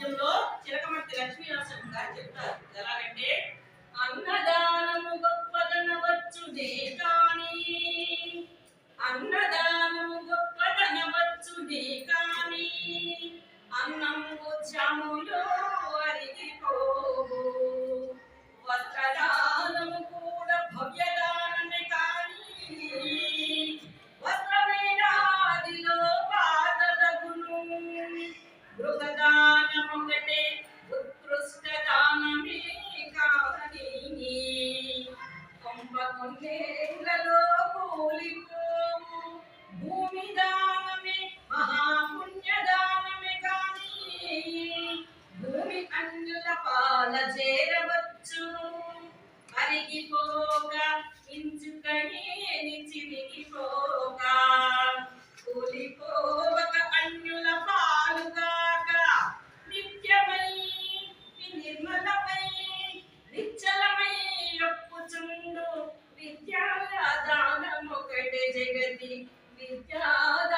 పద్యంలో చిలకమర్తి లక్ష్మీనరసింహ గారు చెప్తారు. ఎలాగంటే అన్నదానము గొప్పదనవచ్చు దేకాని అన్నదానము గొప్పదనవచ్చు దేకాని అన్నం చాములో అరిగిపో నేలలో కూలిపోము భూమి దానమే మహాపుణ్యదానమే కానీ భూమి అన్యుల పాల చేరవచ్చు అరిగిపో ജഗതി വിജാത